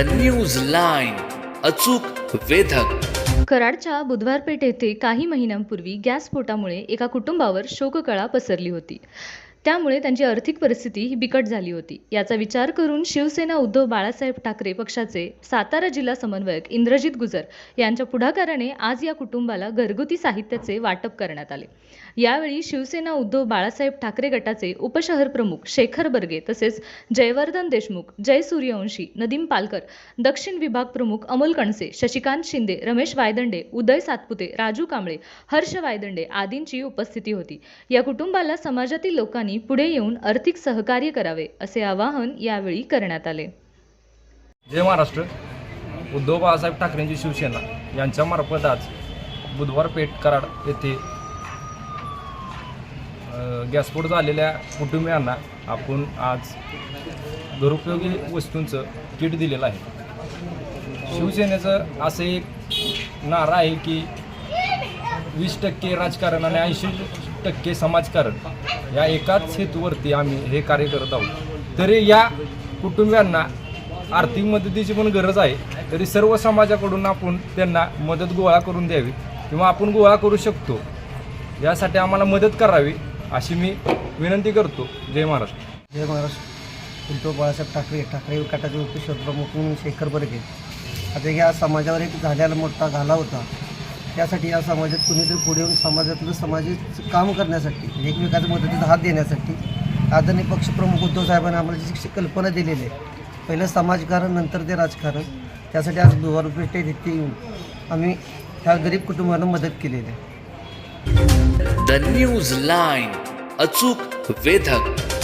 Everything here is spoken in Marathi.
द न्यूज लाईन अचूक वेधक. कराडच्या बुधवारपेठ येथे काही महिन्यांपूर्वी गॅस स्फोटामुळे एका कुटुंबावर शोककळा पसरली होती. त्यामुळे त्यांची आर्थिक परिस्थिती ही बिकट झाली होती. याचा विचार करून शिवसेना उद्धव बाळासाहेब ठाकरे पक्षाचे सातारा जिल्हा समन्वयक इंद्रजित गुजर यांच्या पुढाकाराने आज या कुटुंबाला घरगुती साहित्याचे वाटप करण्यात आले. यावेळी शिवसेना उद्धव बाळासाहेब ठाकरे गटाचे उपशहर प्रमुख शेखर बर्गे तसेच जयवर्धन देशमुख जय सूर्यवंशी नदीम पालकर दक्षिण विभाग प्रमुख अमोल कणसे शशिकांत शिंदे रमेश वायदंडे उदय सातपुते राजू कांबळे हर्ष वायदंडे आदींची उपस्थिती होती. या कुटुंबाला समाजातील लोकांनी पुढे येऊन आर्थिक सहकार्य करावे असे आवाहन यावेळी करण्यात आले. जय महाराष्ट्र. उद्धव बाळासाहेब ठाकरेंची शिवसेना यांच्यामार्फत आज बुधवार पेठ कराड येथे अ, गॅसस्फोट झालेल्या कुटुंबियांना आपण आज घरोपयोगी वस्तूंचं किट दिलेलं आहे. शिवसेनेचं असं एक नारा आहे की वीस टक्के राजकारण आणि ऐंशी टक्के समाजकारण या एकाच हेतूवरती आम्ही हे कार्य करत आहोत. तरी या कुटुंबियांना आर्थिक मदतीची पण गरज आहे. तरी सर्व समाजाकडून आपण त्यांना मदत गोळा करून द्यावी किंवा आपण गोळा करू शकतो. यासाठी आम्हाला मदत करावी अशी मी विनंती करतो. जय महाराष्ट्र. जय महाराष्ट्र. उद्धव बाळासाहेब ठाकरे ठाकरे गटाचे उपशहरप्रमुख म्हणून शेखर बर्गे. आता या समाजावर एक झालेला मोठा घाला होता. त्यासाठी या समाजात कुणीतरी पुढे येऊन समाजातलं समाजाचं काम करण्यासाठी एकमेकाच्या मदतीचा हात देण्यासाठी आदरणीय पक्षप्रमुख उद्धव साहेबांनी आम्हाला जी कल्पना दिलेली आहे पहिलं समाजकारण नंतर ते राजकारण त्यासाठी आज दुवारपेठ येथे येऊन आम्ही ह्या गरीब कुटुंबांना मदत केलेली आहे. द न्यूज लाईन अचूक वेधक.